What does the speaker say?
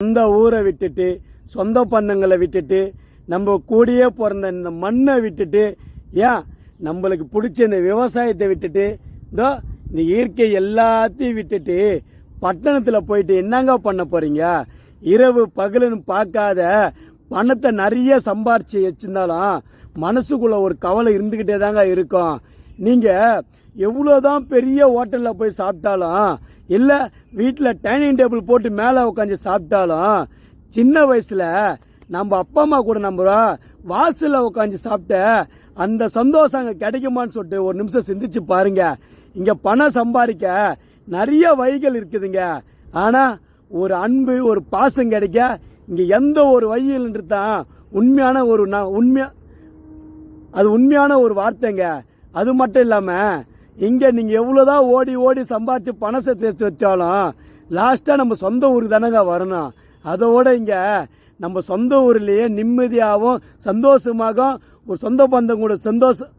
சொந்த ஊரை விட்டுட்டு சொந்த பந்தங்களை விட்டுட்டு நம்ம கூடயே பிறந்த இந்த மண்ணை விட்டுட்டு ஏன்? நம்மளுக்கு பிடிச்ச இந்த விவசாயத்தை விட்டுட்டு இதோ இந்த இயற்கை எல்லாத்தையும் விட்டுட்டு பட்டணத்தில் போயிட்டு என்னங்க பண்ண போகிறீங்க இரவு பகலுன்னு பார்க்காத பணத்தை நிறைய சம்பாரித்து வச்சிருந்தாலும் மனசுக்குள்ளே ஒரு கவலை இருந்துக்கிட்டே தாங்க இருக்கும். நீங்கள் எவ்வளோதான் பெரிய ஹோட்டலில் போய் சாப்பிட்டாலும் இல்லை வீட்டில் டைனிங் டேபிள் போட்டு மேலே உட்காந்து சாப்பிட்டாலும் சின்ன வயசில் நம்ம அப்பா அம்மா கூட நம்ம வாசலில் உட்காந்து சாப்பிட்ட அந்த சந்தோஷம் அங்கே கிடைக்குமான்னு சொல்லிட்டு ஒரு நிமிஷம் சிந்திச்சு பாருங்க. இங்கே பணம் சம்பாதிக்க நிறைய வழிகள் இருக்குதுங்க. ஆனால் ஒரு அன்பு ஒரு பாசம் கிடைக்க இங்கே எந்த ஒரு வழியில்ன்றது தான் உண்மையான ஒரு நான் உண்மையா அது உண்மையான ஒரு வார்த்தைங்க. அது மட்டும் இல்லாமல் இங்கே நீங்கள் எவ்வளோ தான் ஓடி ஓடி சம்பாதிச்சு பணத்தை சேர்த்து வச்சாலும் லாஸ்ட்டாக நம்ம சொந்த ஊருக்கு தானேங்க வரணும். அதோட இங்கே நம்ம சொந்த ஊர்லேயே நிம்மதியாகவும் சந்தோஷமாகவும் ஒரு சொந்த பந்தம் கூட சந்தோஷம்